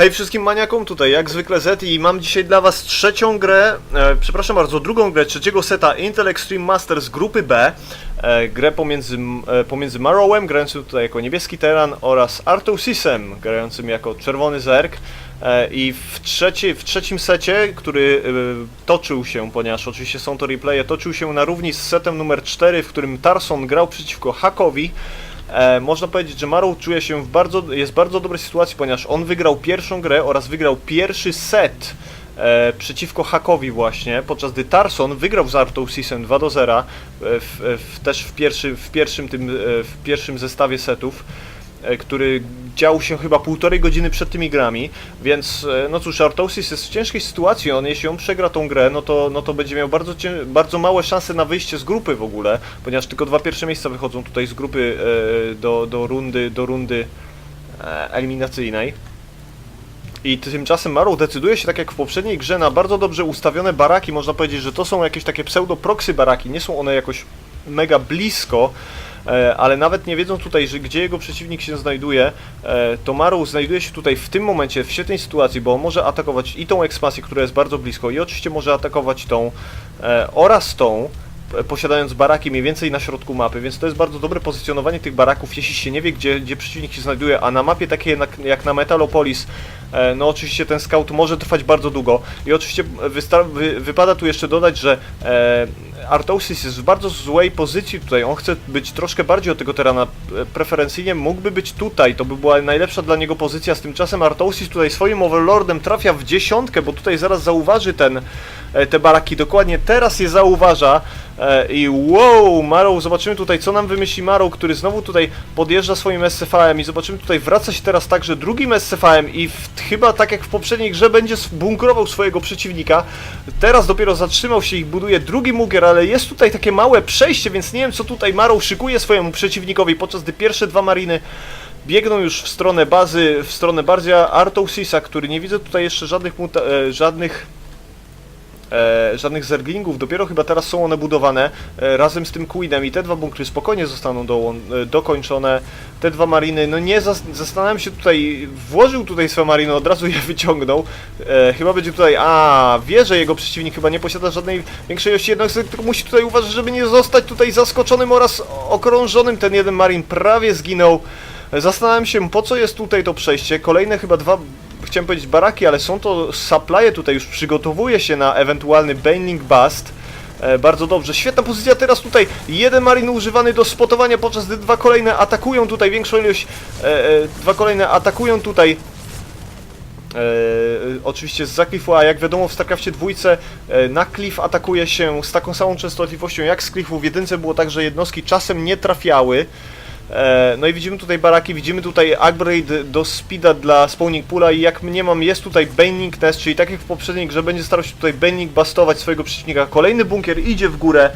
Hej wszystkim maniakom, tutaj jak zwykle Z i mam dzisiaj dla was trzecią grę, e, przepraszam bardzo, drugą grę trzeciego seta Intel Extreme Masters grupy B. E, grę pomiędzy, e, pomiędzy Marrowem, grającym tutaj jako niebieski teran oraz Artousisem, grającym jako czerwony zerk. E, I w, trzeci, w trzecim secie, który e, toczył się, ponieważ oczywiście są to replaye, toczył się na równi z setem numer 4, w którym Tarson grał przeciwko Hakowi. E, można powiedzieć, że Marrow czuje się w bardzo, jest w bardzo dobrej sytuacji, ponieważ on wygrał pierwszą grę oraz wygrał pierwszy set e, przeciwko Hakowi właśnie, podczas gdy Tarson wygrał z Artousisem 2 do 0 e, w, w, też w, pierwszy, w, pierwszym tym, e, w pierwszym zestawie setów. e, który działo się chyba półtorej godziny przed tymi grami, więc e, no cóż, Artosis jest w ciężkiej sytuacji, on jeśli on przegra tą grę, no to, no to będzie miał bardzo, bardzo małe szanse na wyjście z grupy w ogóle, ponieważ tylko dwa pierwsze miejsca wychodzą tutaj z grupy e, do, do rundy, do rundy e, eliminacyjnej. I tymczasem Marrow decyduje się, tak jak w poprzedniej grze, na bardzo dobrze ustawione baraki. Można powiedzieć, że to są jakieś takie pseudo-proxy baraki. Nie są one jakoś mega blisko, e, ale nawet nie wiedzą tutaj, że gdzie jego przeciwnik się znajduje, e, to Marrow znajduje się tutaj w tym momencie w świetnej sytuacji, bo może atakować i tą ekspansję, która jest bardzo blisko, i oczywiście może atakować tą e, oraz tą e, posiadając baraki mniej więcej na środku mapy, więc to jest bardzo dobre pozycjonowanie tych baraków, jeśli się nie wie, gdzie, gdzie przeciwnik się znajduje, a na mapie takiej jak, na Metalopolis, e, no oczywiście ten scout może trwać bardzo długo. I oczywiście wypada tu jeszcze dodać, że e, Artosis jest w bardzo złej pozycji tutaj, on chce być troszkę bardziej od tego terana, e, preferencyjnie. Mógłby być tutaj, to by była najlepsza dla niego pozycja, z tymczasem Artosis tutaj swoim overlordem trafia w dziesiątkę, bo tutaj zaraz zauważy ten, e, te baraki, dokładnie teraz je zauważa, E, I wow, Marrow, zobaczymy tutaj co nam wymyśli Marrow, który znowu tutaj podjeżdża swoim SCV-em i zobaczymy tutaj wraca się teraz także drugim SCV-em i w, chyba tak jak w poprzedniej grze będzie bunkrował swojego przeciwnika. Teraz dopiero zatrzymał się i buduje drugi mugier, ale jest tutaj takie małe przejście, więc nie wiem co tutaj Marrow szykuje swojemu przeciwnikowi, podczas gdy pierwsze dwa mariny biegną już w stronę bazy, w stronę bardziej Artousisa, który nie widzę tutaj jeszcze żadnych e, żadnych e, żadnych zerglingów, dopiero chyba teraz są one budowane e, razem z tym Queenem i te dwa bunkry spokojnie zostaną dołą- e, dokończone. Te dwa mariny, no nie zas- zastanawiam się tutaj, włożył tutaj swoje mariny, od razu je wyciągnął. E, chyba będzie tutaj, a wie, że jego przeciwnik chyba nie posiada żadnej większej ilości jednostek, tylko musi tutaj uważać, żeby nie zostać tutaj zaskoczonym oraz okrążonym. Ten jeden marin prawie zginął. Zastanawiam się, po co jest tutaj to przejście. Kolejne chyba dwa chciałem powiedzieć baraki, ale są to supply'e tutaj, już przygotowuje się na ewentualny Baning Bust. E, bardzo dobrze, świetna pozycja teraz tutaj, jeden marin używany do spotowania, podczas gdy dwa kolejne atakują tutaj większą ilość, e, e, dwa kolejne atakują tutaj E, oczywiście z Zaklifu, a jak wiadomo w StarCraftie dwójce e, na Cliff atakuje się z taką samą częstotliwością jak z Cliffu. W jedynce było tak, że jednostki czasem nie trafiały. E, no i widzimy tutaj baraki, widzimy tutaj upgrade do speeda dla spawning poola i jak mniemam jest tutaj Baning Nest, czyli tak jak w poprzedniej grze będzie starał się tutaj Baning bastować swojego przeciwnika. Kolejny bunkier idzie w górę.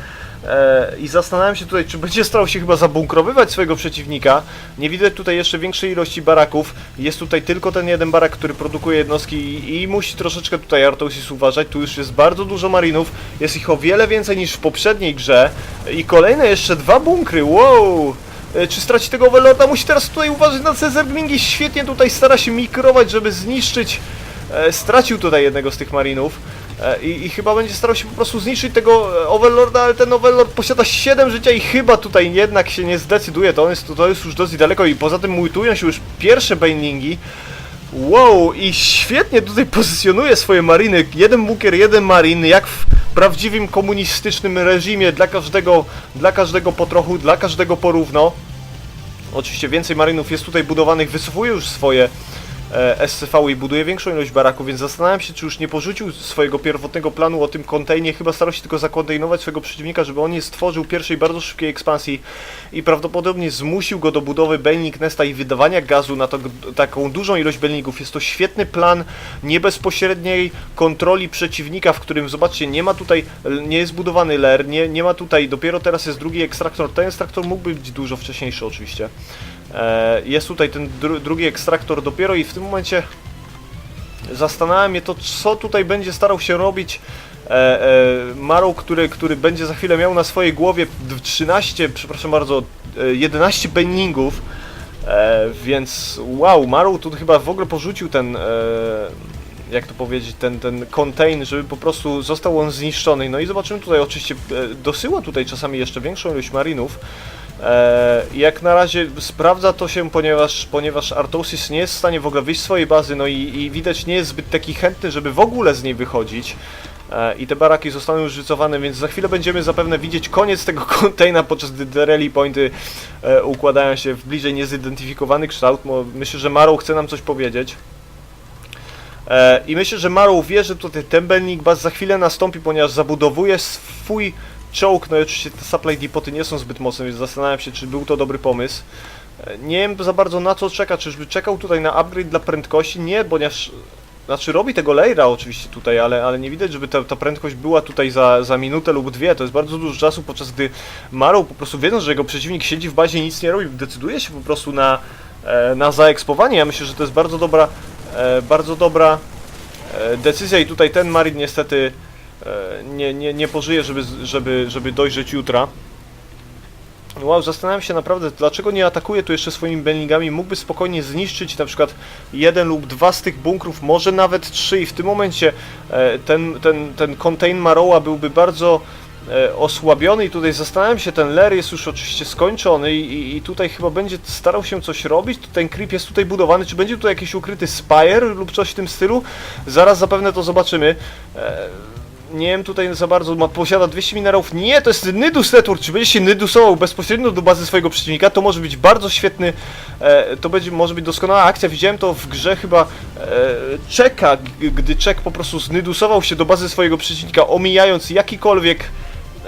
E, I zastanawiam się tutaj, czy będzie starał się chyba zabunkrowywać swojego przeciwnika. Nie widzę tutaj jeszcze większej ilości baraków. Jest tutaj tylko ten jeden barak, który produkuje jednostki i, i musi troszeczkę tutaj Artosis uważać. Tu już jest bardzo dużo marinów. Jest ich o wiele więcej niż w poprzedniej grze. I kolejne jeszcze dwa bunkry. Wow! E, Czy straci tego Overlorda? Musi teraz tutaj uważać na Cezerglingi. Świetnie tutaj stara się mikrować, żeby zniszczyć. E, stracił tutaj jednego z tych marinów. E, I, I chyba będzie starał się po prostu zniszczyć tego Overlorda, ale ten Overlord posiada 7 życia i chyba tutaj jednak się nie zdecyduje. To, on jest, to jest już dosyć daleko i poza tym multują się już pierwsze Banelingi. Wow, i świetnie tutaj pozycjonuje swoje mariny. Jeden bunkier, jeden marin, jak w prawdziwym komunistycznym reżimie, dla każdego, dla każdego po trochu, dla każdego porówno. Oczywiście więcej marynów jest tutaj budowanych, wycofuje już swoje SCV i buduje większą ilość baraków, więc zastanawiam się, czy już nie porzucił swojego pierwotnego planu o tym kontejnie, chyba starał się tylko zakontejnować swojego przeciwnika, żeby on nie stworzył pierwszej bardzo szybkiej ekspansji i prawdopodobnie zmusił go do budowy Belling Nesta i wydawania gazu na to, taką dużą ilość Bellingów. Jest to świetny plan nie bezpośredniej kontroli przeciwnika, w którym, zobaczcie, nie ma tutaj, nie jest budowany ler, nie, nie ma tutaj, dopiero teraz jest drugi ekstraktor, ten ekstraktor mógłby być dużo wcześniejszy oczywiście. E, Jest tutaj ten dru drugi ekstraktor dopiero i w tym momencie zastanawiam mnie to, co tutaj będzie starał się robić e, e, Marrow, który, który będzie za chwilę miał na swojej głowie d- 13, przepraszam bardzo, e, 11 benningów. E, więc wow, Maru tu chyba w ogóle porzucił ten, e, jak to powiedzieć, ten, ten contain, żeby po prostu został on zniszczony. No i zobaczymy tutaj oczywiście, e, dosyła tutaj czasami jeszcze większą ilość marinów. E, jak na razie sprawdza to się, ponieważ, ponieważ Artosis nie jest w stanie w ogóle wyjść z swojej bazy, no i, i widać nie jest zbyt taki chętny, żeby w ogóle z niej wychodzić. E, I te baraki zostaną już rzucowane, więc za chwilę będziemy zapewne widzieć koniec tego kontajna, podczas gdy te rally pointy e, układają się w bliżej niezidentyfikowany kształt. Myślę, że Marrow chce nam coś powiedzieć. I myślę, że Marrow wie, że tutaj ten Benning Bass za chwilę nastąpi, ponieważ zabudowuje swój czołg. No i oczywiście te supply depoty nie są zbyt mocne, więc zastanawiam się, czy był to dobry pomysł. E, Nie wiem za bardzo na co czeka, czyżby czekał tutaj na upgrade dla prędkości? Nie, ponieważ... Znaczy robi tego Leira oczywiście tutaj, ale, ale nie widać, żeby ta, ta prędkość była tutaj za, za minutę lub dwie. To jest bardzo dużo czasu, podczas gdy Marrow po prostu wiedząc, że jego przeciwnik siedzi w bazie i nic nie robi, decyduje się po prostu na, e, na zaekspowanie. Ja myślę, że to jest bardzo dobra, e, bardzo dobra decyzja i tutaj ten Marin niestety nie, nie, nie pożyje, żeby, żeby, żeby dojrzeć jutra. Wow, zastanawiam się naprawdę, dlaczego nie atakuje tu jeszcze swoimi Benlingami. Mógłby spokojnie zniszczyć na przykład jeden lub dwa z tych bunkrów, może nawet trzy i w tym momencie e, ten, ten, ten contain Maroła byłby bardzo e, osłabiony i tutaj zastanawiam się, ten Ler jest już oczywiście skończony i, i, tutaj chyba będzie starał się coś robić, ten creep jest tutaj budowany, czy będzie tutaj jakiś ukryty Spire lub coś w tym stylu? Zaraz zapewne to zobaczymy. Nie wiem tutaj za bardzo, ma, posiada 200 minerałów. Nie, to jest Nydus Network. Czy będzie się Nydusował bezpośrednio do bazy swojego przeciwnika, to może być bardzo świetny, e, to będzie, może być doskonała akcja. Widziałem to w grze chyba e, Czeka, gdy Czek po prostu znydusował się do bazy swojego przeciwnika, omijając jakikolwiek,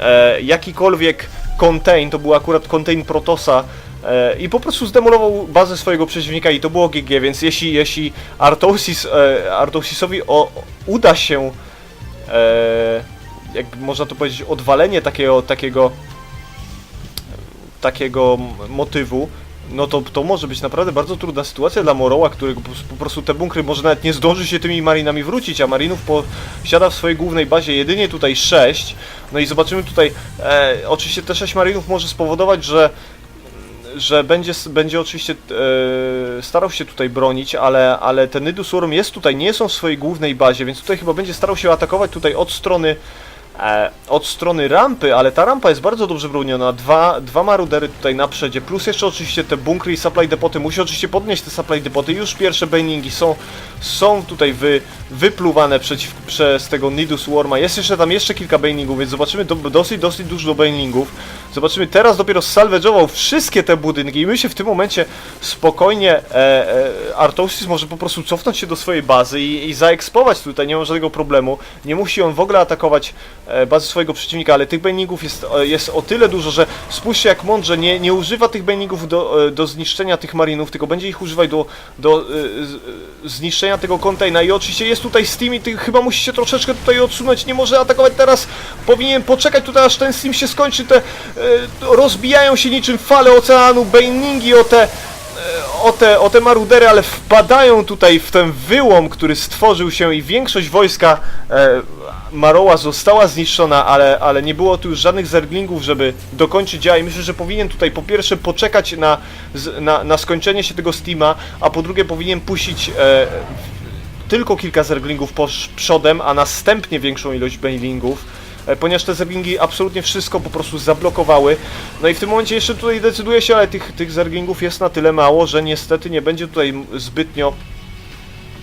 e, jakikolwiek contain, to był akurat contain Protosa, e, i po prostu zdemolował bazę swojego przeciwnika i to było GG, więc jeśli, jeśli Artosis, e, Artosisowi o, uda się jak można to powiedzieć, odwalenie takiego, takiego, takiego motywu, no to, to może być naprawdę bardzo trudna sytuacja dla Moroła, który po, po prostu te bunkry może nawet nie zdąży się tymi marinami wrócić, a marinów posiada w swojej głównej bazie jedynie tutaj 6. No i zobaczymy tutaj, e, oczywiście te 6 marinów może spowodować, że że będzie, będzie oczywiście e, starał się tutaj bronić, ale, ale ten Nydus Worm jest tutaj, nie są w swojej głównej bazie, więc tutaj chyba będzie starał się atakować tutaj od strony od strony rampy, ale ta rampa jest bardzo dobrze broniona, dwa, dwa marudery tutaj na przedzie, plus jeszcze oczywiście te bunkry i supply depoty, musi oczywiście podnieść te supply depoty, już pierwsze baningi są, są tutaj wy, wypluwane przeciw, przez tego Nidus Worma, jest jeszcze tam jeszcze kilka baningów, więc zobaczymy do, dosyć, dosyć dużo baningów, zobaczymy, teraz dopiero salvage'ował wszystkie te budynki i my się w tym momencie spokojnie, e, e, Artosis może po prostu cofnąć się do swojej bazy i, i zaekspować tutaj, nie ma żadnego problemu, nie musi on w ogóle atakować e, bazy swojego przeciwnika, ale tych baningów jest, e, jest o tyle dużo, że spójrzcie jak mądrze nie, nie używa tych baningów do, e, do zniszczenia tych marinów, tylko będzie ich używać do, do e, e, zniszczenia tego kontajna i oczywiście jest tutaj Steam i ty chyba musi się troszeczkę tutaj odsunąć, nie może atakować teraz, powinien poczekać tutaj aż ten Steam się skończy, te e, rozbijają się niczym fale oceanu, baningi o te o te, o te marudery, ale wpadają tutaj w ten wyłom, który stworzył się i większość wojska e, Maroła została zniszczona, ale, ale nie było tu już żadnych zerglingów, żeby dokończyć dzieła i myślę, że powinien tutaj po pierwsze poczekać na, na, na skończenie się tego Steama, a po drugie powinien puścić e, tylko kilka zerglingów przodem, a następnie większą ilość bailingów, ponieważ te zerglingi absolutnie wszystko po prostu zablokowały. No i w tym momencie jeszcze tutaj decyduje się, ale tych, tych zerglingów jest na tyle mało, że niestety nie będzie tutaj zbytnio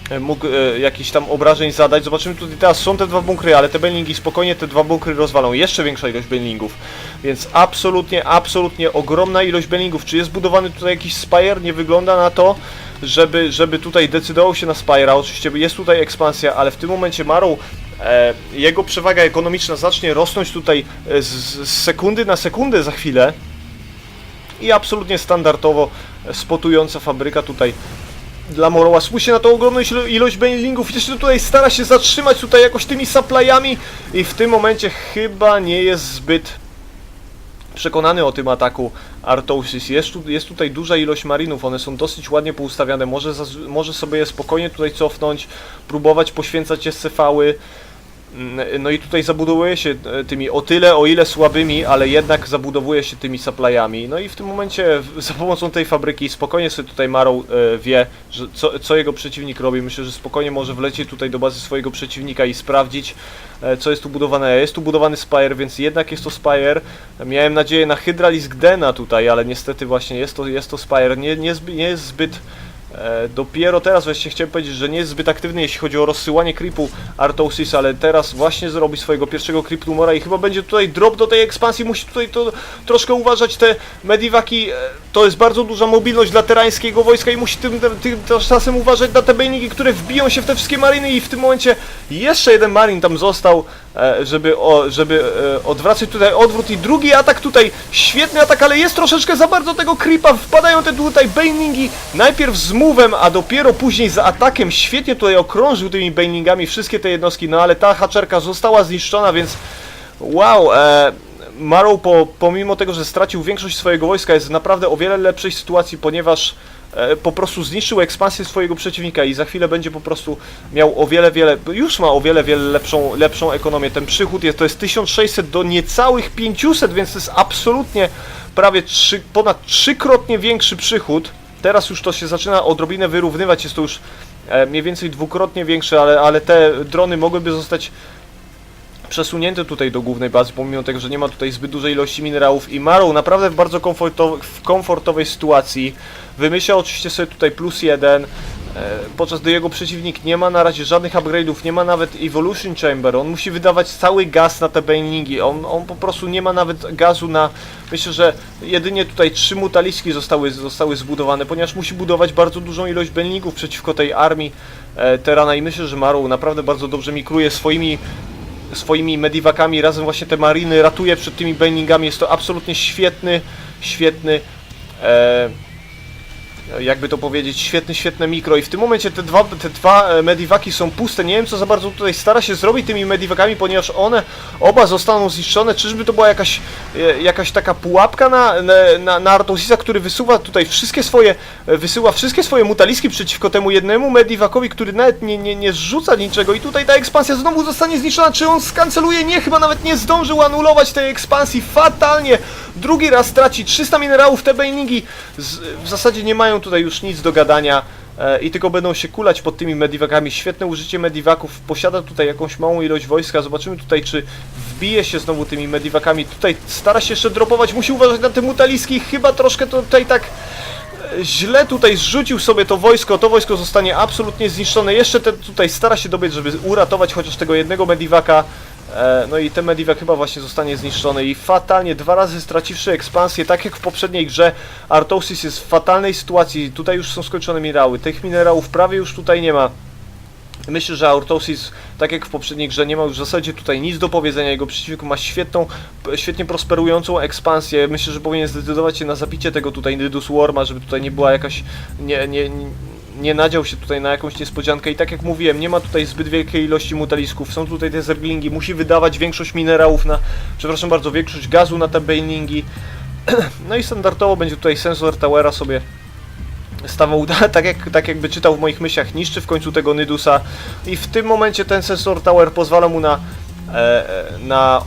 e, mógł e, jakichś tam obrażeń zadać. Zobaczymy tutaj teraz są te dwa bunkry, ale te baillingi spokojnie te dwa bunkry rozwalą. Jeszcze większa ilość baillingów. Więc absolutnie, absolutnie ogromna ilość baillingów. Czy jest budowany tutaj jakiś spire? Nie wygląda na to, żeby, żeby tutaj decydował się na Spire'a. Oczywiście jest tutaj ekspansja, ale w tym momencie e, jego przewaga ekonomiczna zacznie rosnąć tutaj e, z, sekundy na sekundę za chwilę. I absolutnie standardowo e, spotująca fabryka tutaj dla Moroła. Spójrzcie na tą ogromną ilo- ilość bailingów. Jeszcze tutaj stara się zatrzymać tutaj jakoś tymi supplyami i w tym momencie chyba nie jest zbyt przekonany o tym ataku Artosis. Jest, tu, jest tutaj duża ilość marinów, one są dosyć ładnie poustawiane, może, zaz- może sobie je spokojnie tutaj cofnąć, próbować poświęcać SCV-ły. No i tutaj zabudowuje się e, tymi o tyle, o ile słabymi, ale jednak zabudowuje się tymi supplyami. No i w tym momencie za pomocą tej fabryki spokojnie sobie tutaj Marrow e, wie, że co, co jego przeciwnik robi. Myślę, że spokojnie może wlecieć tutaj do bazy swojego przeciwnika i sprawdzić, e, co jest tu budowane. Jest tu budowany Spire, więc jednak jest to Spire. Miałem nadzieję na Hydralisk Dena tutaj, ale niestety właśnie jest to, jest to Spire. Nie, nie, nie jest zbyt E, dopiero teraz właśnie chciałem powiedzieć, że nie jest zbyt aktywny jeśli chodzi o rozsyłanie creepu Artosis, ale teraz właśnie zrobi swojego pierwszego creep i chyba będzie tutaj drop do tej ekspansji, musi tutaj to troszkę uważać, te mediwaki, e, to jest bardzo duża mobilność dla terańskiego wojska i musi tym, tym, tym czasem uważać na te bejniki, które wbiją się w te wszystkie mariny i w tym momencie jeszcze jeden marin tam został, żeby, o, żeby e, odwracać tutaj odwrót i drugi atak tutaj, świetny atak, ale jest troszeczkę za bardzo tego creepa, wpadają te tutaj baningi, najpierw z move'em, a dopiero później z atakiem, świetnie tutaj okrążył tymi baningami wszystkie te jednostki, no ale ta haczerka została zniszczona, więc wow, e, Marrow po, pomimo tego, że stracił większość swojego wojska jest w naprawdę o wiele lepszej sytuacji, ponieważ e, po prostu zniszczył ekspansję swojego przeciwnika i za chwilę będzie po prostu miał o wiele, wiele, już ma o wiele, wiele lepszą, lepszą ekonomię. Ten przychód jest, to jest 1600 do niecałych 500, więc to jest absolutnie prawie trzy, ponad trzykrotnie większy przychód. Teraz już to się zaczyna odrobinę wyrównywać, jest to już e, mniej więcej dwukrotnie większe, ale, ale te drony mogłyby zostać przesunięte tutaj do głównej bazy, pomimo tego, że nie ma tutaj zbyt dużej ilości minerałów i Marrow naprawdę w bardzo komfortow w komfortowej sytuacji. Wymyśla oczywiście sobie tutaj plus jeden, e, podczas gdy jego przeciwnik nie ma na razie żadnych upgrade'ów, nie ma nawet Evolution Chamber, on musi wydawać cały gaz na te baningi, on, on po prostu nie ma nawet gazu na... Myślę, że jedynie tutaj trzy mutaliski zostały, zostały zbudowane, ponieważ musi budować bardzo dużą ilość baningów przeciwko tej armii e, Terana i myślę, że Marrow naprawdę bardzo dobrze mikruje swoimi swoimi mediwakami razem właśnie te mariny ratuje przed tymi baningami. Jest to absolutnie świetny, świetny e, jakby to powiedzieć, świetny, świetne mikro i w tym momencie te dwa, te dwa e, mediwaki są puste. Nie wiem co za bardzo tutaj stara się zrobić tymi mediwakami, ponieważ one oba zostaną zniszczone. Czyżby to była jakaś, e, jakaś taka pułapka na, na, na, Artosisa, który wysuwa tutaj wszystkie swoje, e, wysyła wszystkie swoje mutaliski przeciwko temu jednemu mediwakowi, który nawet nie, nie, nie zrzuca niczego i tutaj ta ekspansja znowu zostanie zniszczona. Czy on skanceluje? Nie, chyba nawet nie zdążył anulować tej ekspansji. Fatalnie! Drugi raz traci 300 minerałów, te bailingi z, w zasadzie nie mają tutaj już nic do gadania e, i tylko będą się kulać pod tymi mediwakami. Świetne użycie mediwaków, posiada tutaj jakąś małą ilość wojska. Zobaczymy tutaj, czy wbije się znowu tymi mediwakami. Tutaj stara się jeszcze dropować, musi uważać na te mutaliski. Chyba troszkę tutaj tak e, źle tutaj zrzucił sobie to wojsko, to wojsko zostanie absolutnie zniszczone. Jeszcze te tutaj stara się dobiec, żeby uratować chociaż tego jednego mediwaka. E, No i ten mediwak chyba właśnie zostanie zniszczony i fatalnie, dwa razy straciwszy ekspansję, tak jak w poprzedniej grze, Artosis jest w fatalnej sytuacji, tutaj już są skończone minerały, tych minerałów prawie już tutaj nie ma. Myślę, że Artosis, tak jak w poprzedniej grze, nie ma już w zasadzie tutaj nic do powiedzenia. Jego przeciwnik ma świetną, świetnie prosperującą ekspansję. Myślę, że powinien zdecydować się na zabicie tego tutaj Nydus Worma, żeby tutaj nie była jakaś. Nie, nie, nie, nadział się tutaj na jakąś niespodziankę. I tak jak mówiłem, nie ma tutaj zbyt wielkiej ilości mutalisków. Są tutaj te zerglingi, musi wydawać większość minerałów na. Przepraszam bardzo, większość gazu na te bailingi. No i standardowo będzie tutaj sensor Towera sobie stawał, tak, jak, tak jakby czytał w moich myślach, niszczy w końcu tego Nydusa i w tym momencie ten sensor tower pozwala mu na, e, e, na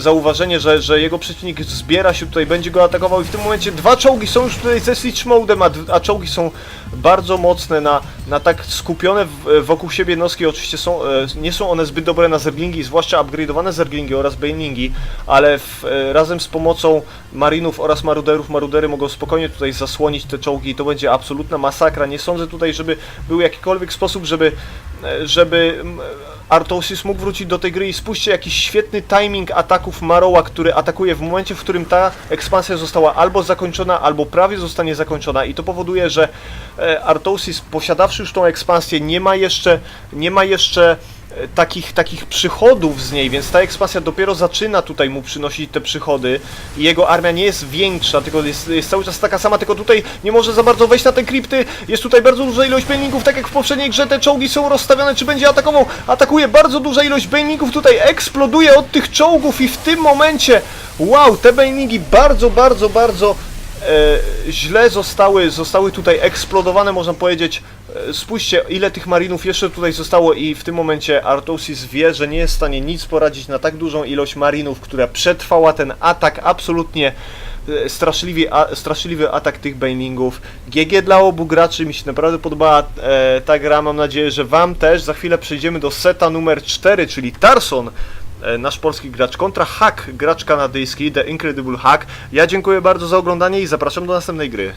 zauważenie, że, że jego przeciwnik zbiera się tutaj, będzie go atakował i w tym momencie dwa czołgi są już tutaj ze Siege Modem, a, a czołgi są bardzo mocne na, na tak skupione w, wokół siebie jednostki, oczywiście są, e, nie są one zbyt dobre na zerglingi, zwłaszcza upgrade'owane zerglingi oraz banelingi, ale w, e, razem z pomocą marinów oraz maruderów, marudery mogą spokojnie tutaj zasłonić te czołgi i to będzie absolutna masakra. Nie sądzę tutaj, żeby był jakikolwiek sposób, żeby, e, żeby Artosis mógł wrócić do tej gry i spójrzcie jakiś świetny timing ataków Maroła, który atakuje w momencie, w którym ta ekspansja została albo zakończona, albo prawie zostanie zakończona. I to powoduje, że e, Artosis posiadawszy już tą ekspansję nie ma jeszcze, nie ma jeszcze takich, takich przychodów z niej, więc ta ekspansja dopiero zaczyna tutaj mu przynosić te przychody i jego armia nie jest większa, tylko jest, jest cały czas taka sama, tylko tutaj nie może za bardzo wejść na te krypty, jest tutaj bardzo duża ilość bainlingów, tak jak w poprzedniej grze te czołgi są rozstawione, czy będzie atakował, atakuje bardzo duża ilość bainlingów, tutaj eksploduje od tych czołgów i w tym momencie, wow, te bainlingi bardzo, bardzo, bardzo źle zostały, zostały tutaj eksplodowane, można powiedzieć. E, Spójrzcie, ile tych marinów jeszcze tutaj zostało i w tym momencie Artosis wie, że nie jest w stanie nic poradzić na tak dużą ilość marinów, która przetrwała ten atak absolutnie e, straszliwy, a, straszliwy atak tych banelingów. GG dla obu graczy, mi się naprawdę podobała e, ta gra, mam nadzieję, że Wam też. Za chwilę przejdziemy do seta numer 4, czyli Tarson, e, nasz polski gracz, kontra Hack, gracz kanadyjski, The Incredible Hack. Ja dziękuję bardzo za oglądanie i zapraszam do następnej gry.